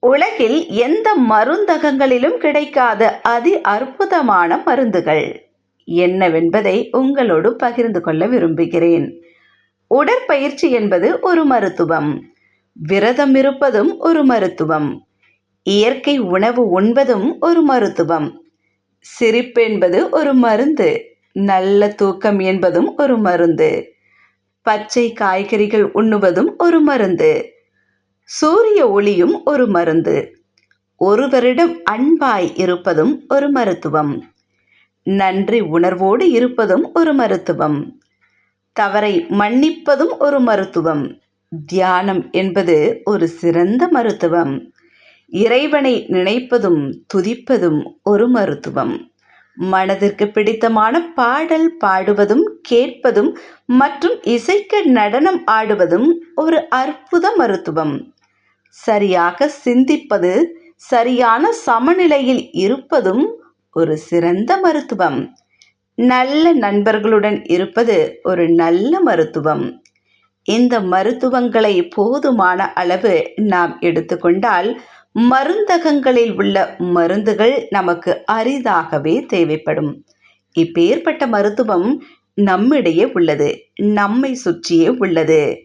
உலகில் எந்த மருந்தகங்களிலும் கிடைக்காத அதி அற்புதமான மருந்துகள் என்னவென்பதை உங்களோடு பகிர்ந்து கொள்ள விரும்புகிறேன். உடற்பயிற்சி என்பது ஒரு மருத்துவம். விரதம் இருப்பதும் ஒரு மருத்துவம். இயற்கை உணவு உண்பதும் ஒரு மருத்துவம். சிரிப்பு என்பது ஒரு மருந்து. நல்ல தூக்கம் என்பதும் ஒரு மருந்து. பச்சை காய்கறிகள் உண்ணுவதும் ஒரு மருந்து. சூரிய ஒளியும் ஒரு மருந்து. ஒருவரிடம் அன்பாய் இருப்பதும் ஒரு மருத்துவம். நன்றி உணர்வோடு இருப்பதும் ஒரு மருத்துவம். தவறை மன்னிப்பதும் ஒரு மருத்துவம். தியானம் என்பது ஒரு சிறந்த மருத்துவம். இறைவனை நினைப்பதும் துதிப்பதும் ஒரு மருத்துவம். மனதிற்கு பிடித்தமான பாடல் பாடுவதும் கேட்பதும் மற்றும் இசைக்க நடனம் ஆடுவதும் ஒரு அற்புத மருத்துவம். சரியாக சிந்திப்பது சரியான சமநிலையில் இருப்பதும் ஒரு சிறந்த மருத்துவம். நல்ல நண்பர்களுடன் இருப்பது ஒரு நல்ல மருத்துவம். இந்த மருத்துவங்களை போதுமான அளவு நாம் எடுத்துக்கொண்டால் மருந்தகங்களில் உள்ள மருந்துகள் நமக்கு அரிதாகவே தேவைப்படும். இப்பேற்பட்ட மருத்துவம் நம்மிடையே உள்ளது நம்மை சுற்றியே உள்ளது.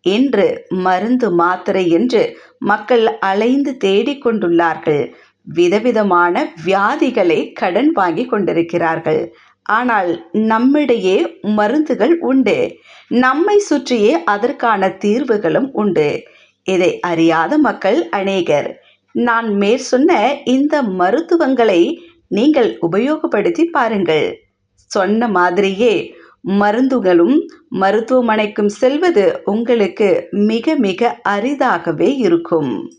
என்று மருந்து மாத்திரை என்று மக்கள் அலைந்து தேடிக்கொண்டுள்ளார்கள் விதவிதமான வியாதிகளை கடன் வாங்கி கொண்டிருக்கிறார்கள். ஆனால் நம்மிடையே மருந்துகள் உண்டு. நம்மை சுற்றியே அதற்கான தீர்வுகளும் உண்டு. இதை அறியாத மக்கள் அநேகர் நான் மேற் சொன்ன இந்த மருத்துவங்களை நீங்கள் உபயோகப்படுத்தி பாருங்கள். சொன்ன மாதிரியே மருந்துகளும் மருத்துவமனைக்கும் செல்வது உங்களுக்கு மிக மிக அரிதாகவே இருக்கும்.